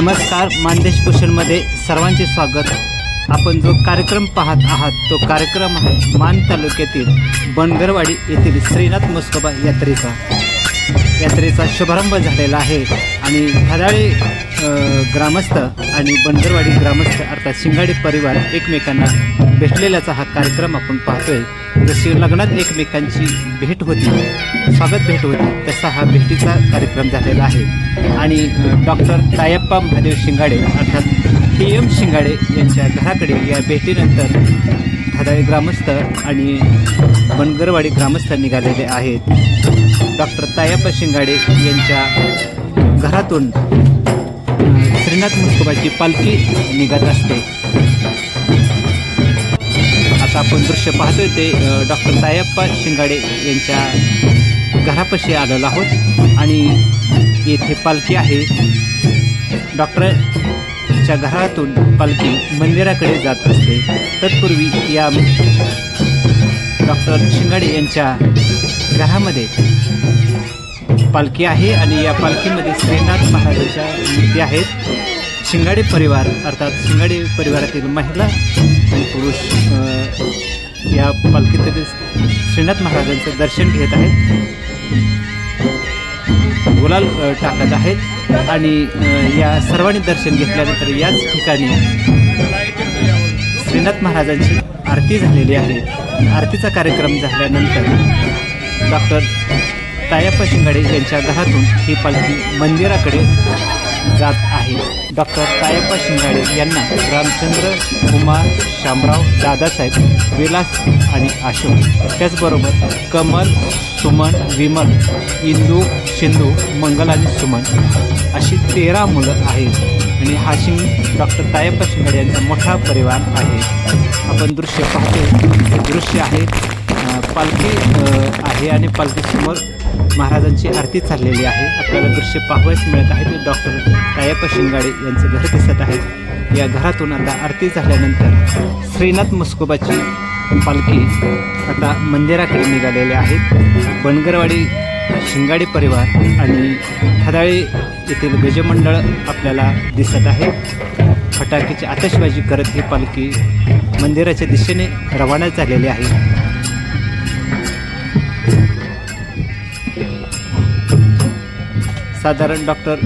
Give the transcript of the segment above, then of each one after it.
नमस्कार मानदेश कुशलमध्ये सर्वांचे स्वागत. आपण जो कार्यक्रम पाहत आहात तो कार्यक्रम आहे मान तालुक्यातील बनगरवाडी येथील श्रीनाथ मुस्कोबा यात्रेचा. यात्रेचा शुभारंभ झालेला आहे आणि खदाळे ग्रामस्थ आणि बनगरवाडी ग्रामस्थ अर्थात शिंगाडी परिवार एकमेकांना भेटलेल्याचा हा कार्यक्रम आपण पाहतोय. जशी लग्नात एकमेकांची भेट होती स्वागत भेट होती तसा हा भेटीचा कार्यक्रम झालेला आहे. आणि डॉक्टर तायप्पा महादेव शिंगाडे अर्थात टी एम शिंगाडे यांच्या घराकडे या भेटीनंतर खदाळे ग्रामस्थ आणि बनगरवाडी ग्रामस्थ निघालेले आहेत. डॉक्टर तायप्पा शिंगाडे यांच्या घरातून श्रीनाथ मुस्कोबाची पालखी निघत असते. आता आपण दृश्य पाहतोय ते डॉक्टर सायप्पा शिंगाडे यांच्या घरापाशी आलेलो आहोत आणि येथे पालखी आहे. डॉक्टरच्या घरातून पालखी मंदिराकडे जात असते. तत्पूर्वी या डॉक्टर शिंगाडे यांच्या घरामध्ये पालखी आहे आणि या पालखीमध्ये श्रीनाथ महाराजांच्या मूर्ती आहेत. शिंगाडे परिवार अर्थात शिंगाडे परिवारातील महिला आणि पुरुष या पालखीतील श्रीनाथ महाराजांचं दर्शन घेत आहेत. गुलाल टाकत आहेत आणि या सर्वांनी दर्शन घेतल्यानंतर याच ठिकाणी श्रीनाथ महाराजांची आरती झालेली आहे. आरतीचा कार्यक्रम झाल्यानंतर डॉक्टर तायप्पा शिंगाडे यांच्या घरातून ही पालखी मंदिराकडे जात आहे. डॉक्टर तायप्पा शिंगाडे यांना रामचंद्र कुमार शामराव दादासाहेब विलास आणि अशोक त्याचबरोबर कमल सुमन विमल इंदू सिंधू मंगल आणि सुमन अशी तेरा मुलं आहेत. आणि हा शिंग डॉक्टर तायप्पा शिंगाडे यांचा मोठा परिवार आहे. आपण दृश्य पाहतो दृश्य आहे पालखी आहे आणि पालखीसमोर महाराजांची आरती चाललेली आहे. आपल्याला दृश्य पाहावयास मिळत आहे. ते डॉक्टर तायप्पा शिंगाडे यांचं घर दिसत आहे. या घरातून आता आरती झाल्यानंतर श्रीनाथ मुस्कोबाची पालखी आता मंदिराकडे निघालेले आहेत बनगरवाडी शिंगाडे परिवार आणि खदाळे येथील गजमंडळ आपल्याला दिसत आहे. फटाक्याची आतषबाजी करत ही पालखी मंदिराच्या दिशेने रवाना झालेली आहे. साधारण डॉक्टर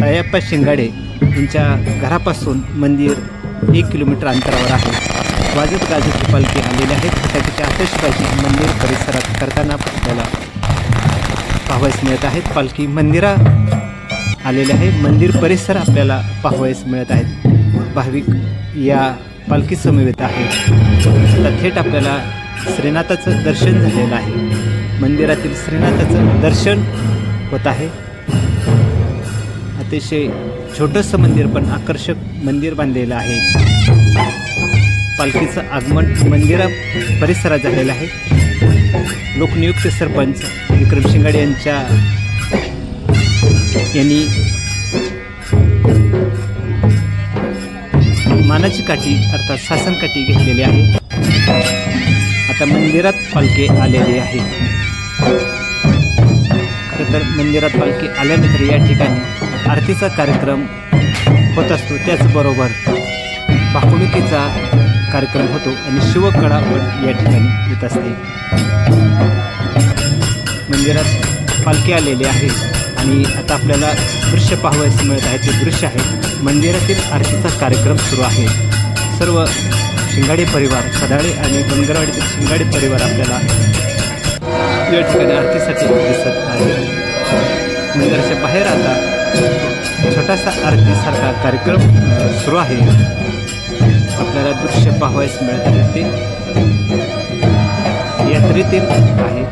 तायप्पा शिंगाडे यांच्या घरापासून मंदिर एक किलोमीटर अंतरावर आहे. वाजत गाजत पालखी आलेली आहे फटाक्याची आतषबाजी मंदिर परिसरात करताना आपल्याला पाहावयास मिळत आहेत पालखी मंदिरा आलेले आहे. मंदिर परिसर आपल्याला पाहावयास मिळत आहेत भाविक या पालखी समवेत आहेत. आता थेट आपल्याला श्रीनाथाचं दर्शन झालेलं आहे. मंदिरातील श्रीनाथाचं दर्शन होत आहे. अतिशय छोटंसं मंदिर पण आकर्षक मंदिर बांधलेलं आहे. पालखीचं आगमन मंदिरा परिसरात झालेलं आहे. लोकनियुक्त सरपंच विक्रम शिंगाडे यांच्या यांनी मानाची काठी अर्थात शासन काठी घेतलेली आहे. आता मंदिरात पालखी आलेली आहे. खरं तर मंदिरात पालखी आल्यानंतर या ठिकाणी आरतीचा कार्यक्रम होत असतो. त्याचबरोबर भाकुणुकीचा कार्यक्रम होतो आणि शिवकळा पण या ठिकाणी येत असते. मंदिरात पालखी आलेली आहे आणि आता आपल्याला दृश्य पाहावयास मिळत आहे. ते दृश्य आहे. मंदिरातील आरतीचा कार्यक्रम सुरू आहे. सर्व शिंगाडे परिवार खदाळे आणि बनगरवाडीतील शिंगाडे परिवार आपल्याला या ठिकाणी आरतीसाठी दिसत आहे मंदिराच्या बाहेर आता. छोटासा आरतीसारखा कार्यक्रम सुरू आहे. आपल्याला दृश्य पाहावयास मिळत आहे ते. यात्रेतील आहे.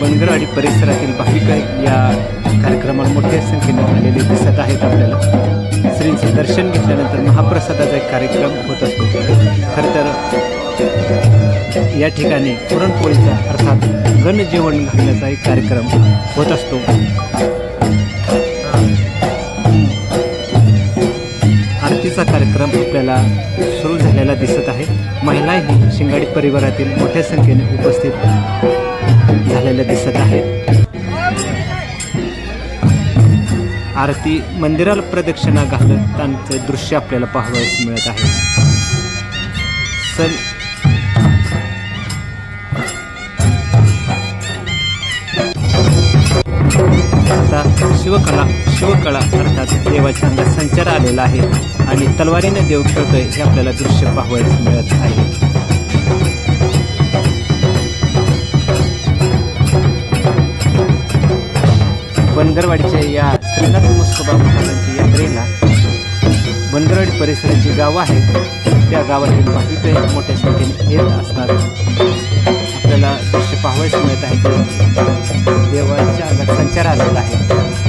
बनगरवाडी परिसरातील भाविक या कार्यक्रमाला मोठ्या संख्येने आलेले दिसत आहेत आपल्याला. श्रींचं दर्शन घेतल्यानंतर महाप्रसादाचा एक कार्यक्रम होत असतो. खरं तर या ठिकाणी पुरणपोळीचा अर्थात गणजेवण घालण्याचा एक कार्यक्रम होत असतो. आरतीचा कार्यक्रम आपल्याला सुरू झालेला दिसत आहे. महिलाही शिंगाडी परिवारातील मोठ्या संख्येने उपस्थित झालेल्या दिसत आहेत. आरती मंदिराला प्रदक्षिणा घालत त्यांचं दृश्य आपल्याला पाहावयास मिळत आहे. सण आता शिवकला शिवकला अर्थात देवाच्या अंगात संचार आलेला आहे आणि तलवारीने देव खेळतोय हे आपल्याला दृश्य पाहावयास मिळत आहे. बनगरवाडीच्या या श्रीनाथ मुस्कोबा महाराजांच्या यात्रेला बनगरवाडी परिसराची गावं आहेत. त्या गावातील भाविक मोठ्या संख्येने येत असतात. आपल्याला दृश्य पाहावयास मिळत आहे. देवाच्या संचार आलेला आहे.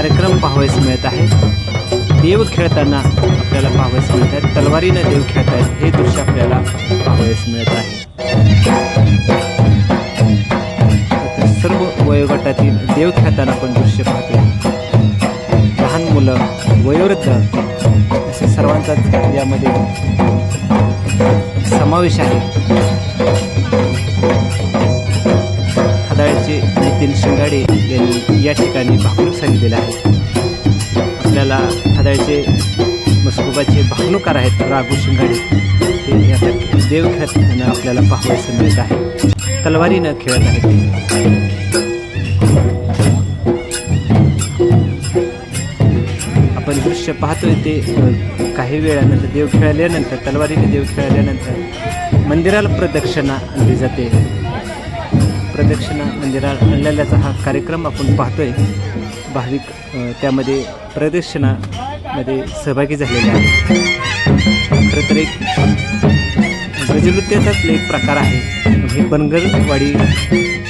कार्यक्रम पाहावयास मिळत आहे. देव खेळताना आपल्याला पाहावयास मिळत आहे तलवारीनं देव खेळत आहेत. हे दृश्य आपल्याला पाहावयास मिळत आहे. सर्व वयोगटातील देव खेळताना आपण दृश्य पाहतो लहान मुलं वयोवृद्ध असे सर्वांचाच यामध्ये समावेश आहे. खदाळचे नितीन शिंगाडे यांनी या ठिकाणी भाकणूक सांगितलेलं आहे. आपल्याला खदाळचे मस्कुबाचे भाकणूकार आहेत राघू शिंगाडे. हे आता देव खेळताना आपल्याला पाहावयास मिळत आहे. तलवारीनं खेळत आहेत आपण दृश्य पाहतोय ते काही वेळानंतर देव खेळल्यानंतर तलवारीने देव खेळल्यानंतर मंदिराला प्रदक्षिणा आणली जाते. प्रदक्षिणा म्हणजे मंदिरात आणलेल्याचा हा कार्यक्रम आपण पाहतोय. भाविक त्यामध्ये प्रदक्षिणामध्ये सहभागी झालेले आहेत. खरं तर एक गजनृत्याचाच एक प्रकार आहे. हे बनगरवाडी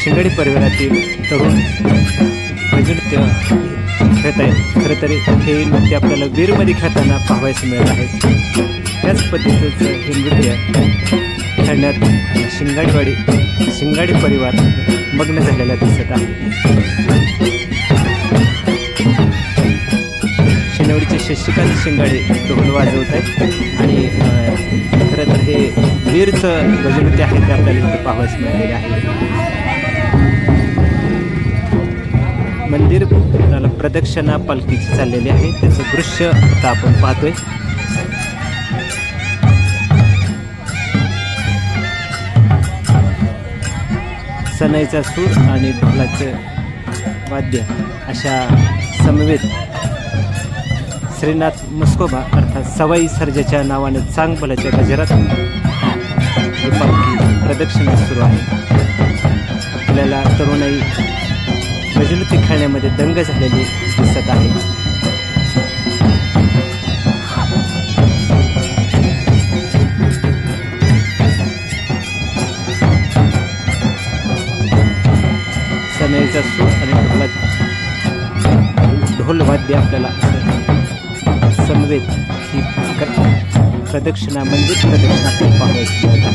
शिंगडी परिवारातील तरुण गजनृत्य खेळत आहेत. खरं तर हे नृत्य आपल्याला वीरमध्ये खेळताना पाहावयास मिळत आहे. त्याच पद्धतीचं हे नृत्य खेळण्यात शिंगाडीवाडी शिंगाडी परिवार मग्न झालेला दिसत आहे. शिनवडीचे शशिकांत शिंगाडे ढोल वाजवत आहेत आणि खरं तर हे वीरचं गजनृत्य आहे ते आपल्याला इथे पाहावयास मिळालेले आहे. मंदिर प्रदक्षिणा पालखीची चाललेली आहे. त्याचं दृश्य आता आपण पाहतोय. सनईचा सूर आणि ढोलाचं वाद्य अशा समवेत श्रीनाथ मुस्कोबा अर्थात सवाई सर्जाच्या नावाने चांगबलाच्या गजरात प्रदक्षिणा सुरू आहे. आपल्याला तरुणाई गजनृत्य खेळण्यामध्ये दंग झालेली दिसत आहे. सनईचा सूर आणि ढोला ढोलवाद्य आपल्याला समवेत ही प्रदक्षिणा म्हणजे प्रदक्षिणा आपल्याला पाहावयास आहे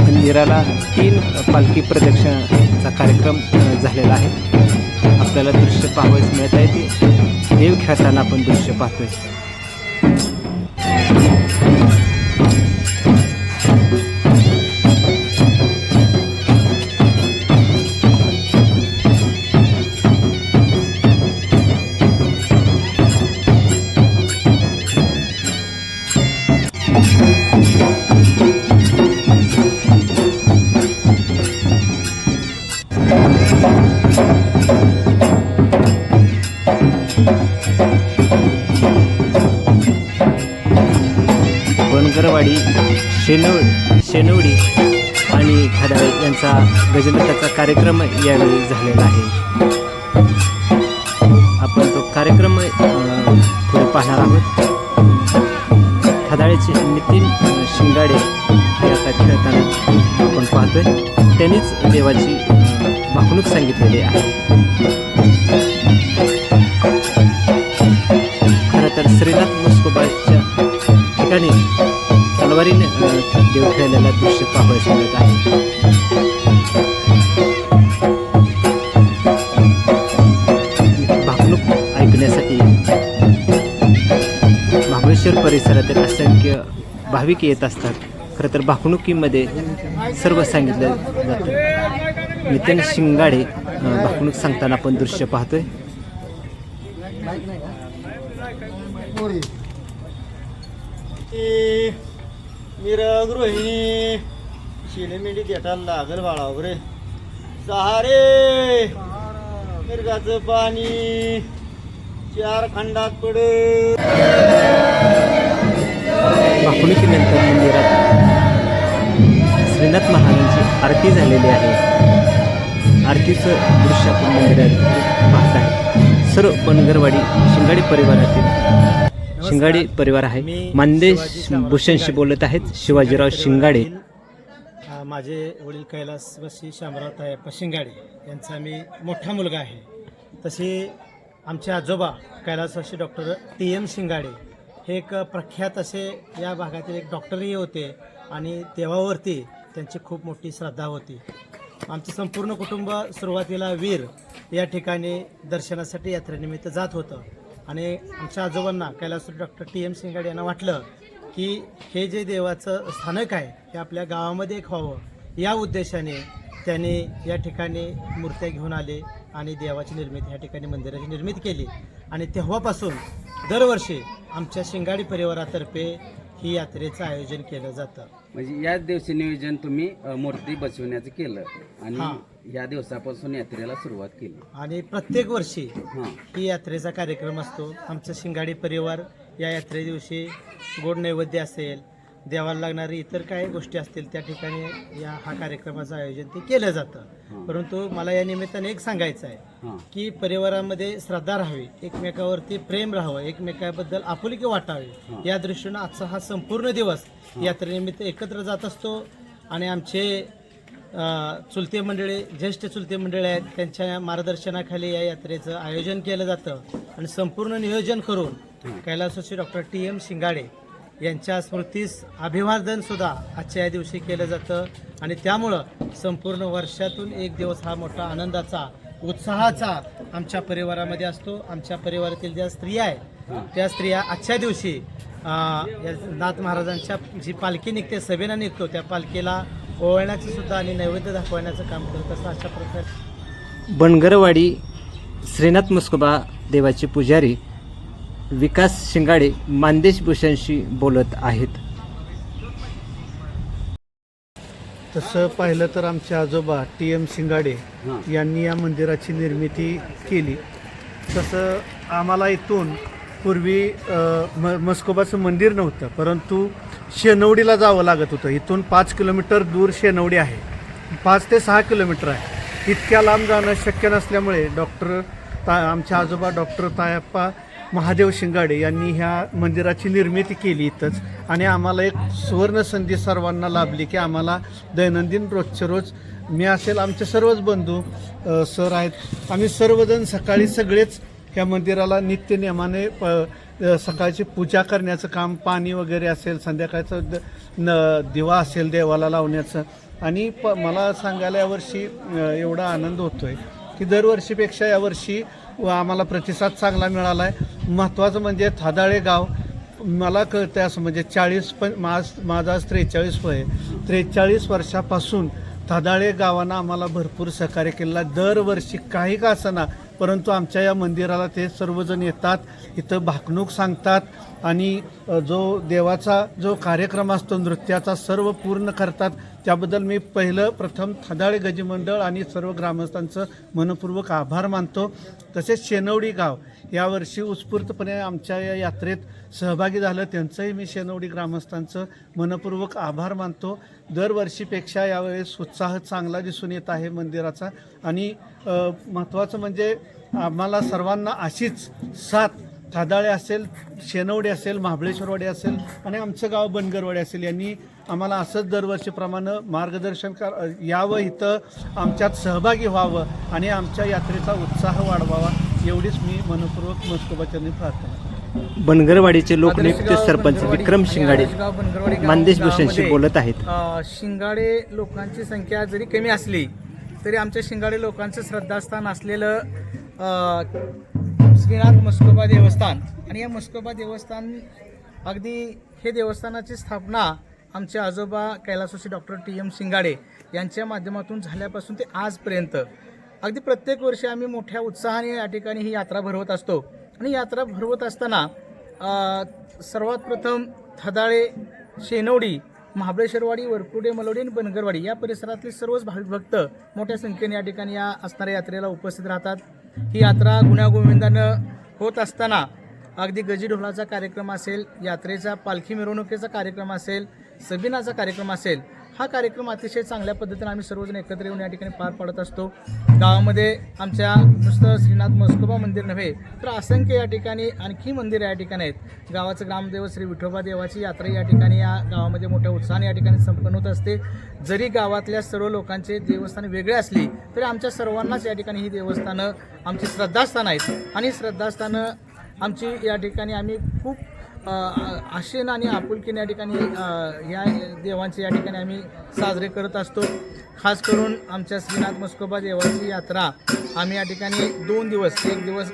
मंदिराला तीन पालखी प्रदक्षिणाचा कार्यक्रम झालेला आहे. आपल्याला दृश्य पाहावयास मिळत आहे ते. देव खेळताना आपण दृश्य पाहतोय. यांचा गजनृत्याचा कार्यक्रम यावेळी झालेला आहे. आपण तो कार्यक्रम पुढे पाहणार आहोत. खदाळेचे नितीन शिंगाडे हे आता खेळताना आपण पाहतोय. त्यांनीच देवाची वाकणूक सांगितलेली आहे. खरं तर श्रीनाथ मुस्कोबाच्या ठिकाणी तलवारीने देव खेळलेला दृश्य पाहावयास मिळत आहे. भाकणूक ऐकण्यासाठी महाबळेश्वर परिसरातील असंख्य भाविक येत असतात. खरं तर भाकणुकीमध्ये सर्व सांगितलं जातं. नितीन शिंगाडे भाकणूक सांगताना आपण दृश्य पाहतोय. मिरग रोहिणी शिलेमिंडी देटाला लागल बाळा रे सहारे मिरगाचं पाणी चार खंडात पड. मंदिरात श्रीनाथ महाराजांची आरती झालेली आहे. आरतीचं दृश्य आपण मंदिरात पाहत आहे सर्व बनगरवाडी शिंगाडी परिवारातील शिंगाडी परिवार आहे. मी मानदेश भूषणशी. बोलत आहेत. शिवाजीराव शिंगाडे. माझे वडील कैलासवासी शामराव तायप्पा शिंगाडे. यांचा मी मोठा मुलगा आहे. तसे आमचे आजोबा कैलासवासी डॉक्टर टी एम शिंगाडे हे एक प्रख्यात असे या भागातील एक डॉक्टरही होते आणि देवावरती त्यांची खूप मोठी श्रद्धा होती. आमचं संपूर्ण कुटुंब सुरुवातीला वीर या ठिकाणी दर्शनासाठी यात्रेनिमित्त जात होतं. आणि आमच्या आजोबांना Kailas doctor T M Shingade यांना वाटलं की हे जे देवाचं स्थानक आहे हे आपल्या गावामध्ये एक व्हावं. या उद्देशाने त्यांनी या ठिकाणी मूर्त्या घेऊन आले आणि देवाची निर्मिती या ठिकाणी मंदिराची निर्मिती केली. आणि तेव्हापासून दरवर्षी आमच्या शिंगाडी परिवारातर्फे ही यात्रेचं आयोजन केलं जातं. म्हणजे याच दिवशी नियोजन तुम्ही अ, मूर्ती बसवण्याचं केलं हा. आणि या दिवसापासून यात्रेला सुरुवात केली. आणि प्रत्येक वर्षी हां. ही यात्रेचा कार्यक्रम असतो. आमचा शिंगाडी परिवार या यात्रे दिवशी गोड नैवेद्य असेल देवाला लागणारी इतर काही गोष्टी असतील त्या ठिकाणी या हा कार्यक्रमाचं आयोजन ते केलं जातं. परंतु मला या निमित्ताने एक सांगायचं आहे की परिवारामध्ये श्रद्धा राहावी एकमेकावरती प्रेम राहावं एकमेकाबद्दल आपुलकी वाटावी या दृष्टीनं आजचा हा संपूर्ण दिवस यात्रेनिमित्त एकत्र जात असतो आणि आमचे चुलते मंडळी ज्येष्ठ चुलते मंडळी आहेत त्यांच्या मार्गदर्शनाखाली या यात्रेचं आयोजन केलं जातं. आणि संपूर्ण नियोजन करून कैलासवासी डॉक्टर टी एम शिंगाडे यांच्या स्मृतीस अभिवादनसुद्धा आजच्या या दिवशी केलं जातं. आणि त्यामुळं संपूर्ण वर्षातून एक दिवस हा मोठा आनंदाचा उत्साहाचा आमच्या परिवारामध्ये असतो. आमच्या परिवारातील ज्या स्त्रिया आहेत त्या स्त्रिया आजच्या दिवशी या नाथ महाराजांच्या जी पालखी निघते सभेनं निघतो त्या पालखीला ओवळण्याचं सुद्धा आणि नैवेद्य दाखवण्याचं काम करत असतं अशा प्रकारे. बनगरवाडी श्रीनाथ मुस्कोबा देवाचे पुजारी विकास शिंगाडे मानदेश भूषणशी बोलत आहेत. तसं पाहिलं तर आमचे आजोबा टी एम शिंगाडे यांनी या मंदिराची निर्मिती केली. तसं आम्हाला इथून पूर्वी म मस्कोबाचं मंदिर नव्हतं परंतु शेनवडीला जावं लागत होतं. इथून पाच किलोमीटर दूर शेनवडी आहे. पाच ते सहा किलोमीटर आहे. इतक्या लांब जाणं शक्य नसल्यामुळे डॉक्टर ता आमचे आजोबा डॉक्टर तायप्पा महादेव शिंगाडे यांनी ह्या मंदिराची निर्मिती केली इथंच. आणि आम्हाला एक सुवर्ण संधी सर्वांना लाभली की आम्हाला दैनंदिन रोजच्या रोज मी असेल आमचे सर्वच बंधू सर आहेत. आम्ही सर्वजण सकाळी सगळेच ह्या मंदिराला नित्य नियमाने प सकाळची पूजा करण्याचं काम पाणी वगैरे असेल संध्याकाळचं द न दिवा असेल देवाला लावण्याचं. आणि प मला सांगायला यावर्षी एवढा आनंद होतो आहे की दरवर्षीपेक्षा यावर्षी व आम्हाला प्रतिसाद चांगला मिळाला आहे महत्त्वाचं म्हणजे थादाळे गाव मला कळतं असं म्हणजे चाळीस पण माझ माझा आज त्रेचाळीस वय त्रेचाळीस वर्षापासून थादाळे गावानं आम्हाला भरपूर सहकार्य केलेलं दरवर्षी काही का असना परंतु आमच्या या मंदिराला ते सर्वजण येतात इथं भाकणूक सांगतात आणि जो देवाचा जो कार्यक्रम असतो नृत्याचा सर्व पूर्ण करतात. त्याबद्दल मी पहिलं प्रथम थदाळे गजी मंडळ आणि सर्व ग्रामस्थांचं मनपूर्वक आभार मानतो. तसेच शेनवडी गाव यावर्षी उत्स्फूर्तपणे आमच्या या यात्रेत सहभागी झालं. त्यांचंही मी शेनवडी ग्रामस्थांचं मनपूर्वक आभार मानतो. दरवर्षीपेक्षा यावेळेस उत्साह चांगला दिसून येत आहे मंदिराचा. आणि महत्त्वाचं म्हणजे आम्हाला सर्वांना अशीच साथ थादाळे असेल शेनवडे असेल महाबळेश्वरवाडी असेल आणि आमचं गाव बनगरवाडी असेल यांनी आम्हाला असंच दरवर्षीप्रमाणे मार्गदर्शन कर यावं इथं आमच्यात सहभागी व्हावं आणि आमच्या यात्रेचा उत्साह वाढवावा. एवढीच मी मनपूर्वक मस्कोबाच्यांनी प्रार्थना बनगरवाडीचे लोकनियुक्त सरपंच विक्रम शिंगाडे मानदेश भूषणशी बोलत आहेत. शिंगाडे लोकांची संख्या जरी कमी असली तरी आमच्या शिंगाडे लोकांचं श्रद्धास्थान असलेलं श्रीनाथ मस्कोबा देवस्थान. आणि या मस्कोबा देवस्थान अगदी हे देवस्थानाची स्थापना आमचे आजोबा कैलासोशी डॉक्टर टी एम शिंगाडे यांच्या माध्यमातून झाल्यापासून ते आजपर्यंत. अगदी प्रत्येक वर्षी आम्ही मोठ्या उत्साहाने या ठिकाणी ही यात्रा भरवत असतो. आणि यात्रा भरवत असताना सर्वात प्रथम थदाळे शेनवडी महाबळेश्वरवाडी वरकुडे मलोडी आणि बनगरवाडी या परिसरातले सर्वच भाविक भक्त मोठ्या संख्येने या ठिकाणी या असणाऱ्या यात्रेला उपस्थित राहतात. ही यात्रा गुण्यागोविंदानं होत असताना अगदी गजी ढोलाचा कार्यक्रम असेल यात्रेचा पालखी मिरवणुकीचा कार्यक्रम असेल सबिनाचा कार्यक्रम असेल हा कार्यक्रम अतिशय चांगल्या पद्धतीने आम्ही सर्वजण एकत्र येऊन या ठिकाणी पार पाडत असतो. गावामध्ये आमच्या नुसतं श्रीनाथ मस्कोबा मंदिर नव्हे तर असंख्य या ठिकाणी आणखी मंदिरं या ठिकाणी आहेत. गावाचं ग्रामदेव श्री विठोबा देवाची यात्रा या ठिकाणी या गावामध्ये मोठ्या उत्साहाने या ठिकाणी संपन्न होत असते. जरी गावातल्या सर्व लोकांचे देवस्थान वेगळे असली तरी आमच्या सर्वांनाच या ठिकाणी ही देवस्थानं आमची श्रद्धास्थान आहेत. आणि श्रद्धास्थानं आमची या ठिकाणी आम्ही खूप आशेन आणि आपुलकीन या ठिकाणी या देवांचे या ठिकाणी आम्ही साजरे करत असतो. खास करून आमच्या श्रीनाथ मस्कोबा देवाची यात्रा. आम्ही या ठिकाणी दोन दिवस एक दिवस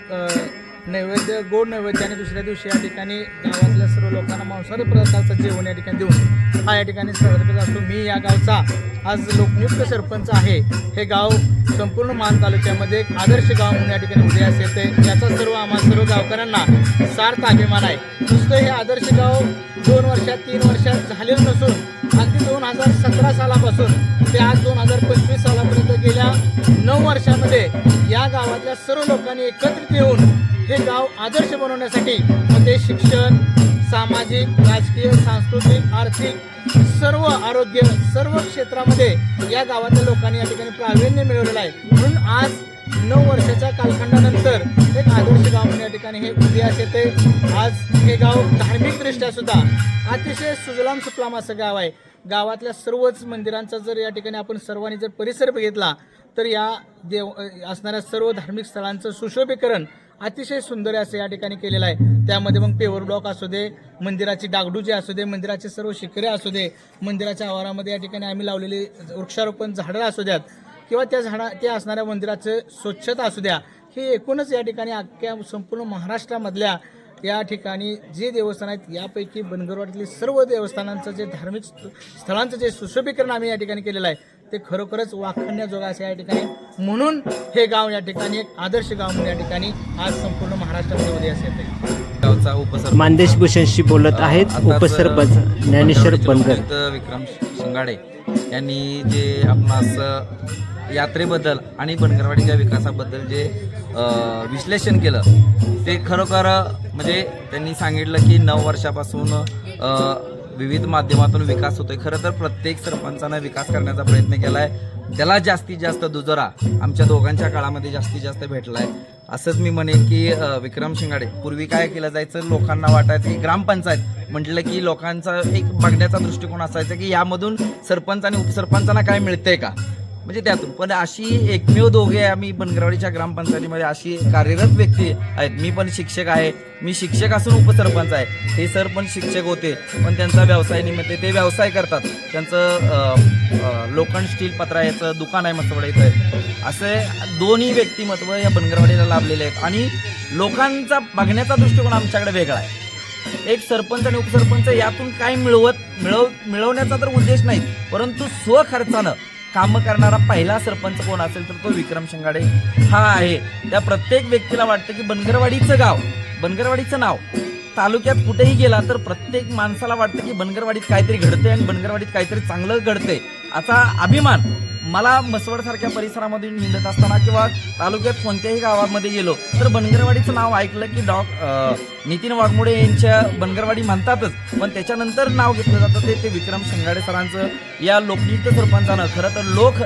नैवेद्य गोड नैवेद्य आणि दुसऱ्या दिवशी या ठिकाणी गावातल्या सर्व लोकांना मांसाहारी प्रकारचं जेवण या ठिकाणी देऊन हा या ठिकाणी साजरा करत असतो. मी या गावचा आज लोकनियुक्त सरपंच आहे. हे गाव संपूर्ण मान तालुक्यामध्ये एक आदर्श गाव म्हणून या ठिकाणी उदयास येते याचा सर्व आम्हा सर्व गावकऱ्यांना सार्थ अभिमान आहे. नुसतं हे आदर्श गाव दोन वर्षात तीन वर्षात झालेलं नसून अगदी दोन हजार सतरा सालापासून ते आज दोन हजार पंचवीस सालापर्यंत गेल्या नऊ वर्षामध्ये या गावातल्या सर्व लोकांनी एकत्रित येऊन हे गाव आदर्श बनवण्यासाठी मध्ये शिक्षण सामाजिक राजकीय सांस्कृतिक आर्थिक सर्व आरोग्य सर्व क्षेत्रामध्ये या गावातल्या लोकांनी या ठिकाणी प्रावीण्य मिळवलेलं आहे. म्हणून आज नऊ वर्षाच्या कालखंडानंतर एक आदर्श गाव म्हणून या ठिकाणी हे उदयास येते. आज हे गाव धार्मिकदृष्ट्या सुद्धा अतिशय सुजलाम सुफलाम असं गाव आहे. गावातल्या सर्वच मंदिरांचा जर या ठिकाणी आपण सर्वांनी जर परिसर बघितला तर या देव असणाऱ्या सर्व धार्मिक स्थळांचं सुशोभीकरण अतिशय सुंदर असं या ठिकाणी केलेलं आहे. त्यामध्ये मग पेवर ब्लॉक असू दे मंदिराची डागडुजी असू दे मंदिराचे सर्व शिखरे असू दे मंदिराच्या आवारामध्ये या ठिकाणी आम्ही लावलेली वृक्षारोपण झाडं असू द्यात. किंवा त्या झाडा त्या असणाऱ्या मंदिराचं स्वच्छता असू द्या हे एकूणच या ठिकाणी अख्ख्या संपूर्ण महाराष्ट्रामधल्या या ठिकाणी जे देवस्थान आहेत यापैकी बनगरवाडीतली सर्व देवस्थानांचं जे धार्मिक स्थळांचं जे सुशोभीकरण आम्ही या ठिकाणी केलेलं आहे ते खरोखरच वाखाणण्याजोगं असं या ठिकाणी. म्हणून हे गाव या ठिकाणी एक आदर्श गाव म्हणून या ठिकाणी आज संपूर्ण महाराष्ट्रामध्ये येते गावचा मानदेश भूषणशी बोलत आहेत उपसरपंच ज्ञानेश्वर बनगर. विक्रम शिंगाडे यांनी जे आपणास यात्रेबद्दल आणि बनगरवाडीच्या विकासाबद्दल जे विश्लेषण केलं ते खरोखर म्हणजे त्यांनी सांगितलं की नऊ वर्षापासून विविध माध्यमातून विकास होतोय. खरं तर प्रत्येक सरपंचानं विकास करण्याचा प्रयत्न केला आहे त्याला जास्तीत जास्त दुजोरा आमच्या दोघांच्या काळामध्ये जास्तीत जास्त भेटला आहे असंच मी म्हणेन की विक्रम शिंगाडे पूर्वी काय केलं जायचं? लोकांना वाटायचं की ग्रामपंचायत म्हटलं की लोकांचा एक बघण्याचा दृष्टिकोन असायचा की यामधून सरपंच आणि उपसरपंचांना काय मिळतंय का? म्हणजे त्यातून. पण अशी एकमेव दोघे आम्ही बनगरवाडीच्या ग्रामपंचायतीमध्ये अशी कार्यरत व्यक्ती आहेत. मी पण शिक्षक आहे. मी शिक्षक असून उपसरपंच आहे. हे सर पण शिक्षक होते. पण त्यांचा व्यवसाय निमित्त ते व्यवसाय करतात. त्यांचं लोखंड स्टील पत्र्याचं दुकान आहे मसवडा इथं. असे दोन्ही व्यक्तिमत्व या बनगरवाडीला लाभलेले आहेत. आणि लोकांचा बघण्याचा दृष्टिकोन आमच्याकडे वेगळा आहे. एक सरपंच आणि उपसरपंच यातून काय मिळवत मिळव मिळवण्याचा तर उद्देश नाही परंतु स्वखर्चानं कामं करणारा पहिला सरपंच कोण असेल तर तो विक्रम शिंगाडे. हा आहे. त्या प्रत्येक व्यक्तीला वाटतं की बनगरवाडीचं गाव बनगरवाडीचं नाव. तालुक्यात कुठेही गेला तर प्रत्येक माणसाला वाटतं की बनगरवाडीत काहीतरी घडतंय आणि बनगरवाडीत काहीतरी चांगलं घडतंय. असा अभिमान मला मसवडसारख्या परिसरामधून हिंडत असताना किंवा तालुक्यात कोणत्याही गावामध्ये गेलो तर बनगरवाडीचं नाव ऐकलं की डॉ नितीन वाघमोडे यांच्या बनगरवाडी म्हणतातच. पण त्याच्यानंतर नाव घेतलं जातं ते ते विक्रम शिंगाडे सरांचं. या लोकनियुक्त सरपंचानं खरं तर लोक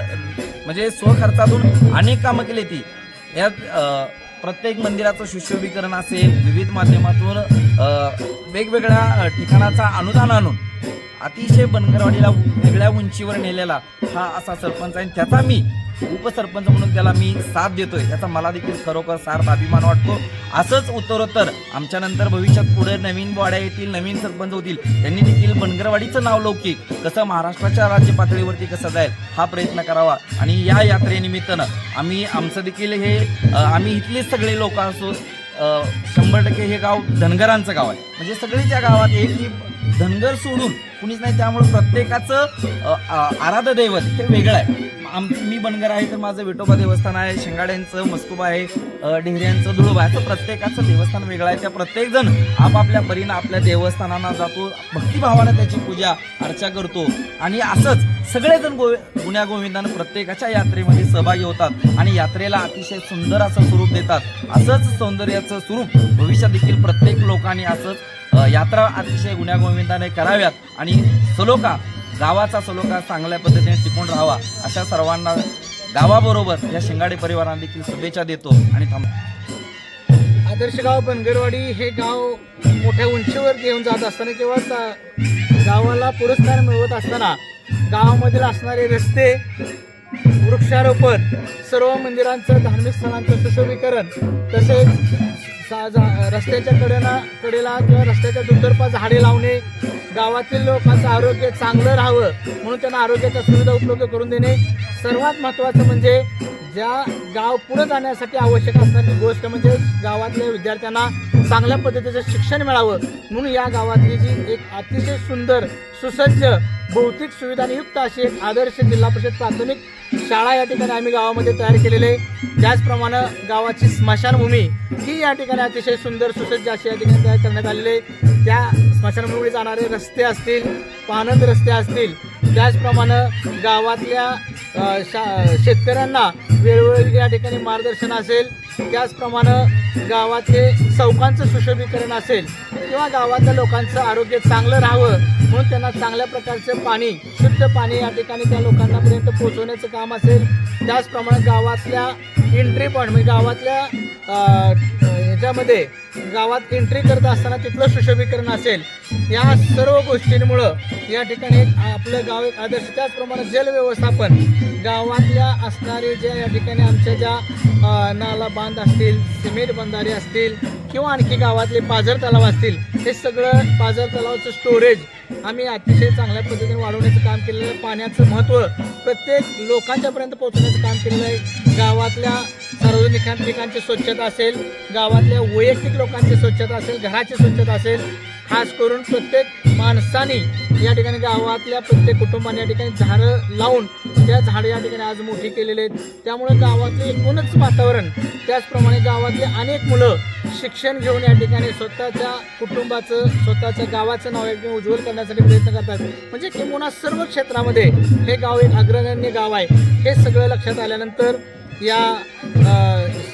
म्हणजे स्वखर्चातून अनेक कामं केली ती. यात प्रत्येक मंदिराचं सुशोभीकरण असेल विविध माध्यमातून वेगवेगळ्या ठिकाणाचा अनुदान आणून. अतिशय बनगरवाडीला वेगळ्या उंचीवर नेलेला हा असा सरपंच आहे. आणि त्याचा मी उपसरपंच म्हणून त्याला मी साथ देतोय. याचा मला देखील खरोखर सार्थ अभिमान वाटतो. असंच उत्तरोत्तर आमच्यानंतर भविष्यात पुढे नवीन वाड्या येतील नवीन सरपंच होतील. त्यांनी देखील बनगरवाडीचं नाव लौकिक कसं महाराष्ट्राच्या राज्य पातळीवरती कसं जाईल हा प्रयत्न करावा. आणि या यात्रेनिमित्तानं आम्ही आमचं देखील हे आम्ही इथलेच सगळे लोक असो शंभर टक्के हे गाव धनगरांचं गाव आहे. म्हणजे सगळीच्या या गावात एक की धनगर सोडून कुणीच नाही त्यामुळे प्रत्येकाचं आराध्य दैवत हे वेगळं आहे. आम मी बनगर आहे तर माझं विठोबा देवस्थान आहे शेंगाड्यांचं मस्कुबा आहे ढेऱ्यांचं धुळबा आहे. तर प्रत्येकाचं देवस्थान वेगळं आहे. त्या प्रत्येकजण आपापल्या परीनं आपल्या देवस्थानांना जातो भक्तिभावानं त्याची पूजा अर्चा करतो. आणि असंच सगळेजण गो गुण्या गोविंदानं प्रत्येकाच्या यात्रेमध्ये सहभागी होतात आणि यात्रेला अतिशय सुंदर असं स्वरूप देतात. असंच सौंदर्याचं स्वरूप भविष्यात देखील प्रत्येक लोकांनी असंच यात्रा अतिशय गुण्यागोविंदाने कराव्यात आणि सलोका गावाचा सलोका चांगल्या पद्धतीने टिकून राहावा अशा सर्वांना गावाबरोबर या शिंगाडे परिवारांना देखील शुभेच्छा देतो आणि थांब आदर्श गाव बनगरवाडी हे गाव मोठ्या उंचीवर घेऊन जात असताना किंवा गावाला पुरस्कार मिळवत असताना गावामधील असणारे रस्ते वृक्षारोपण सर्व मंदिरांचं धार्मिक स्थळांचं सुशोभीकरण तसेच रस्त्याच्या कडेला कडेला किंवा रस्त्याच्या दुतर्फा झाडे लावणे गावातील लोकांचं आरोग्य चांगलं राहावं म्हणून त्यांना आरोग्याच्या सुविधा उपलब्ध करून देणे. सर्वात महत्त्वाचं म्हणजे ज्या गाव पुढे जाण्यासाठी आवश्यक असणारी गोष्ट म्हणजे गावातल्या विद्यार्थ्यांना चांगल्या पद्धतीचं शिक्षण मिळावं. म्हणून या गावातली जी एक अतिशय सुंदर सुसज्ज भौतिक सुविधांयुक्त अशी एक आदर्श जिल्हा परिषद प्राथमिक शाळा या ठिकाणी आम्ही गावामध्ये तयार केलेली आहे. त्याचप्रमाणे गावाची स्मशानभूमी ही या ठिकाणी अतिशय सुंदर सुसज्ज अशी या ठिकाणी तयार करण्यात आलेली आहे. त्या स्मशानभूमीकडे जाणारे रस्ते असतील पानंद रस्ते असतील त्याचप्रमाणे गावातल्या शा शेतकऱ्यांना वेळोवेळी या ठिकाणी मार्गदर्शन असेल त्याचप्रमाणे गावातले चौकांचं सुशोभीकरण असेल किंवा गावातल्या लोकांचं आरोग्य चांगलं राहावं म्हणून त्यांना चांगल्या प्रकारचं पाणी शुद्ध पाणी या ठिकाणी त्या लोकांनापर्यंत पोहोचवण्याचं काम असेल. त्याचप्रमाणे गावातल्या एंट्री पॉईंट म्हणजे गावातल्या अ, ह्याच्यामध्ये गावात एंट्री करत असताना तिथलं सुशोभीकरण असेल या सर्व गोष्टींमुळं या ठिकाणी आपलं गाव एक आदर्श. त्याचप्रमाणे जल व्यवस्थापन गावातल्या असणारे ज्या या ठिकाणी आमच्या ज्या नाला बांध असतील सिमेंट बंधारे असतील किंवा आणखी गावातले पाझर तलाव असतील हे सगळं पाझर तलावाचं स्टोरेज आम्ही अतिशय चांगल्या पद्धतीने वाढवण्याचं काम केलेलं आहे. पाण्याचं महत्त्व प्रत्येक लोकांच्यापर्यंत पोहोचवण्याचं काम केलेलं आहे. गावातल्या सार्वजनिक ठिकाणची स्वच्छता असेल गावातल्या वैयक्तिक लोकांची स्वच्छता असेल घराची स्वच्छता असेल खास करून प्रत्येक माणसाने या ठिकाणी गावातल्या प्रत्येक कुटुंबाने या ठिकाणी झाडं लावून त्या झाडं या ठिकाणी आज मोठी केलेली आहेत. त्यामुळे गावातले एकूणच वातावरण त्याचप्रमाणे गावातले अनेक मुलं शिक्षण घेऊन या ठिकाणी स्वतःच्या कुटुंबाचं स्वतःच्या गावाचं नाव या उज्ज्वल करण्यासाठी प्रयत्न करतात. म्हणजे किंबहुना सर्व क्षेत्रामध्ये हे गाव एक अग्रगण्य गाव आहे. हे सगळं लक्षात आल्यानंतर या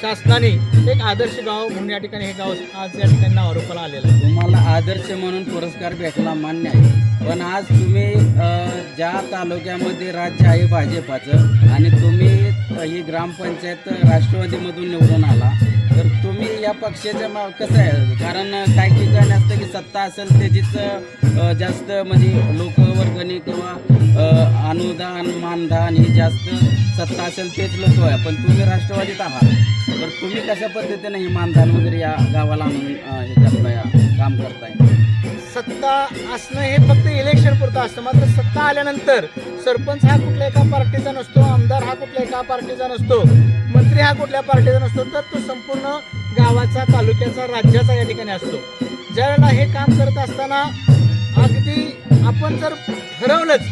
शासनाने एक आदर्श गाव म्हणून या ठिकाणी हे गाव आज या ठिकाणी आरोपाला आलेलं आहे. तुम्हाला आदर्श म्हणून पुरस्कार भेटला मान्य आहे. पण आज तुम्ही ज्या तालुक्यामध्ये राज्य आहे भाजपाचं आणि तुम्ही ही ग्रामपंचायत राष्ट्रवादीमधून निवडून आला तर तुम्ही या पक्षाच्या मा कसं आहे? कारण काही ठिकाणी असतं की सत्ता असेल त्याचीच जास्त म्हणजे लोकवर्गणी किंवा अनुदान मानधन ही जास्त सत्ता असेल तेच लोक आहे. पण तुम्ही राष्ट्रवादीत आहात. तर तुम्ही कशा पद्धतीने हे मानधन वगैरे या गावाला आणून हे करताय काम करताय? सत्ता असणं हे फक्त इलेक्शन पुरतं असतं. मात्र सत्ता आल्यानंतर सरपंच हा कुठल्या एका पार्टीचा नसतो आमदार हा कुठल्या एका पार्टीचा नसतो. मंत्री हा कुठल्या पार्टीचा नसतो तर तो संपूर्ण गावाचा तालुक्याचा राज्याचा या ठिकाणी असतो. ज्यावेळेला हे काम करत असताना अगदी आपण जर ठरवलंच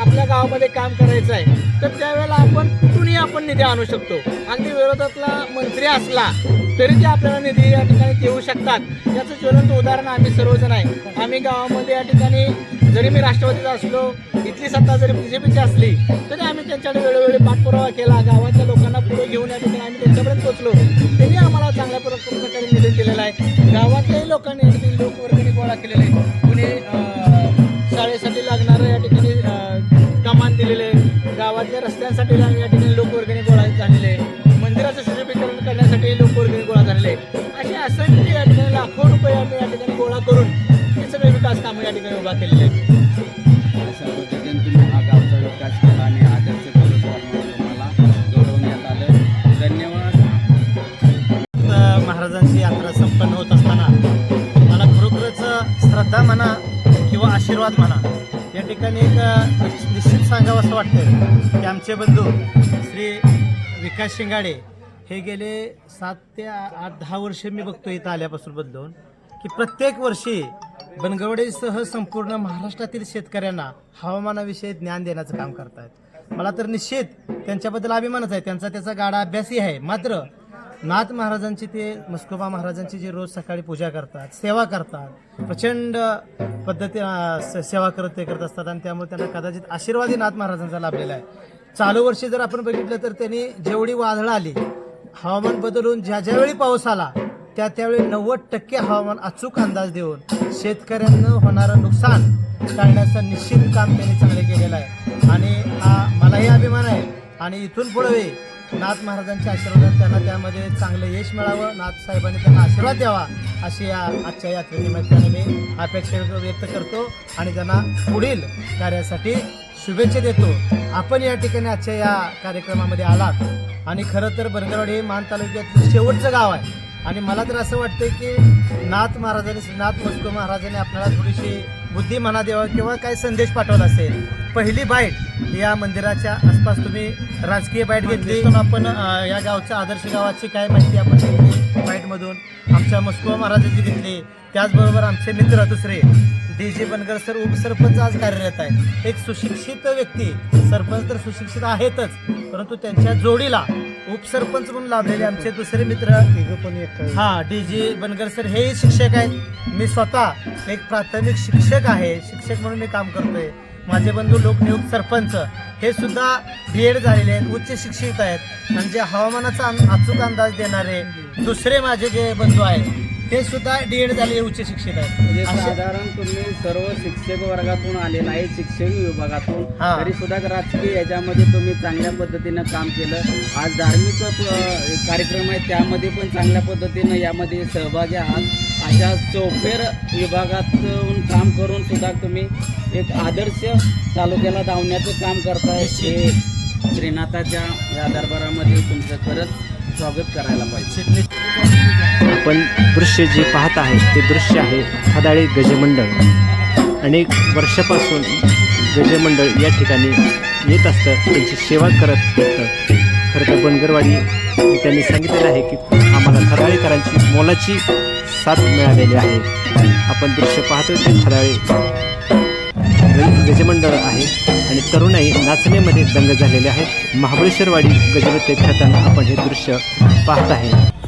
आपल्या गावामध्ये काम करायचं आहे तर त्यावेळेला आपण कुठूनही आपण निधी आणू शकतो. अगदी विरोधातला मंत्री असला तरी ते आपल्याला निधी या ठिकाणी देऊ शकतात. याचं ज्वलंत उदाहरण आम्ही सर्वजण आहे. आम्ही गावामध्ये या ठिकाणी जरी मी राष्ट्रवादीचा असलो इथली सत्ता जरी बी जे पीची असली तरी आम्ही त्यांच्याकडे वेळोवेळी पाठपुरावा केला गावातल्या लोकांना पुढे घेऊन या ठिकाणी आम्ही त्यांच्यापर्यंत पोचलो त्यांनी आम्हाला चांगल्या प्रकारे निधी दिलेला आहे. गावातल्याही लोकांनी या ठिकाणी लोकवर्गणी गोळा केलेला आहे. कुणी शाळेसाठी लागणारं या ठिकाणी कमान दिलेले आहे. गावातल्या रस्त्यांसाठी या ठिकाणी लोकवर्गणी गोळा झालेले आहे. मंदिराचं सुशोभीकरण करण्यासाठी लोकवर्गणी गोळा झालेले आहे. असे असंख्य या ठिकाणी लाखो रुपये आम्ही या ठिकाणी गोळा करून हे सगळे विकास कामं या ठिकाणी उभा केलेले आहेत. बंधू श्री विकास शिंगाडे हे गेले सात ते आठ दहा वर्ष मी बघतो इथं आल्यापासून बदलून की प्रत्येक वर्षी बनगवडेसह संपूर्ण महाराष्ट्रातील शेतकऱ्यांना हवामानाविषयी ज्ञान देण्याचं काम करतात मला तर निश्चित त्यांच्याबद्दल अभिमानच आहे. त्यांचा त्याचा गाडा अभ्यासही आहे. मात्र नाथ महाराजांची ते मस्कोबा महाराजांची जी रोज सकाळी पूजा करतात सेवा करतात प्रचंड पद्धती सेवा करत ते करत असतात आणि त्यामुळे त्यांना कदाचित आशीर्वादी नाथ महाराजांचा लाभलेला आहे. चालू वर्षी जर आपण बघितलं तर त्यांनी जेवढी वादळं आली हवामान बदलून ज्या ज्यावेळी पाऊस आला त्या त्यावेळी नव्वद टक्के हवामान अचूक अंदाज देऊन शेतकऱ्यांना होणारं नुकसान टाळण्याचं निश्चित काम त्यांनी चांगले केलेलं आहे. आणि हा मलाही अभिमान आहे. आणि इथून पुढे नाथ महाराजांच्या आशीर्वादात त्यांना त्यामध्ये चांगलं यश मिळावं नाथ साहेबांनी त्यांना आशीर्वाद द्यावा अशी या आजच्या यात्रेनिमित्ताने मी अपेक्षा व्यक्त करतो. आणि त्यांना पुढील कार्यासाठी शुभेच्छा देतो. आपण या ठिकाणी आजच्या या कार्यक्रमामध्ये आलात. आणि खरं तर बनगरवाडी हे मान तालुक्यातलं शेवटचं गाव आहे. आणि मला तर असं वाटतं की नाथ महाराजांनी श्रीनाथ मस्को महाराजांनी आपल्याला थोडीशी बुद्धी म्हणा द्यावा किंवा काय संदेश पाठवला असेल. पहिली बाईट या मंदिराच्या आसपास तुम्ही राजकीय बाईट घेतली. पण आपण या गावच्या आदर्श गावाची काय माहिती आपण घेतली? बाईटमधून आमच्या मस्को महाराजांची घेतली. त्याचबरोबर आमचे मित्र दुसरे डी जे बनगर सर उपसरपंच आज कार्यरत आहेत एक सुशिक्षित व्यक्ती सरपंच तर सुशिक्षित आहेतच परंतु त्यांच्या जोडीला उपसरपंच म्हणून लाभलेले आमचे दुसरे मित्र. हा डी जी बनगर सर हेही शिक्षक आहेत. मी स्वतः एक प्राथमिक शिक्षक आहे. शिक्षक म्हणून मी काम करतोय. माझे बंधू लोकनियुक्त सरपंच हे सुद्धा बी एड झालेले आहेत. उच्च शिक्षित आहेत. आणि जे हवामानाचा अचूक अंदाज देणारे दुसरे माझे जे बंधू आहेत ते सुद्धा डी एड झालेले उच्च शिक्षित म्हणजे आहेत असे- साधारण तुम्ही सर्व शिक्षक वर्गातून आले नाही शिक्षक विभागातून हा. तरी सुद्धा राजकीय याच्यामध्ये तुम्ही चांगल्या पद्धतीनं काम केलं. आज धार्मिक अ, कार्यक्रम आहे त्यामध्ये पण चांगल्या पद्धतीनं यामध्ये सहभागी आहात. अशा चौफेर विभागातून काम करून सुद्धा तुम्ही एक आदर्श तालुक्याला धावण्याचं काम करताय हे श्रीनाथाच्या या दरबारामध्ये तुमचं खरंच स्वागत करायला पाहिजे. आपण दृश्य जे पाहत आहे ते दृश्य आहे खदाळे गजमंडळ. अनेक वर्षापासून गजमंडळ या ठिकाणी येत असतं त्यांची सेवा करत असतं. खरं तर बनगरवाडी त्यांनी सांगितलेलं आहे की आम्हाला खदाळेकरांची मोलाची साथ मिळालेली आहे. आपण दृश्य पाहतो ते खदाळे गजमंडळ आहे आणि तरुणाई नाचण्यामध्ये दंग झालेले आहेत. महाबळेश्वरवाडी गजबते खेळताना आपण हे दृश्य पाहत आहे.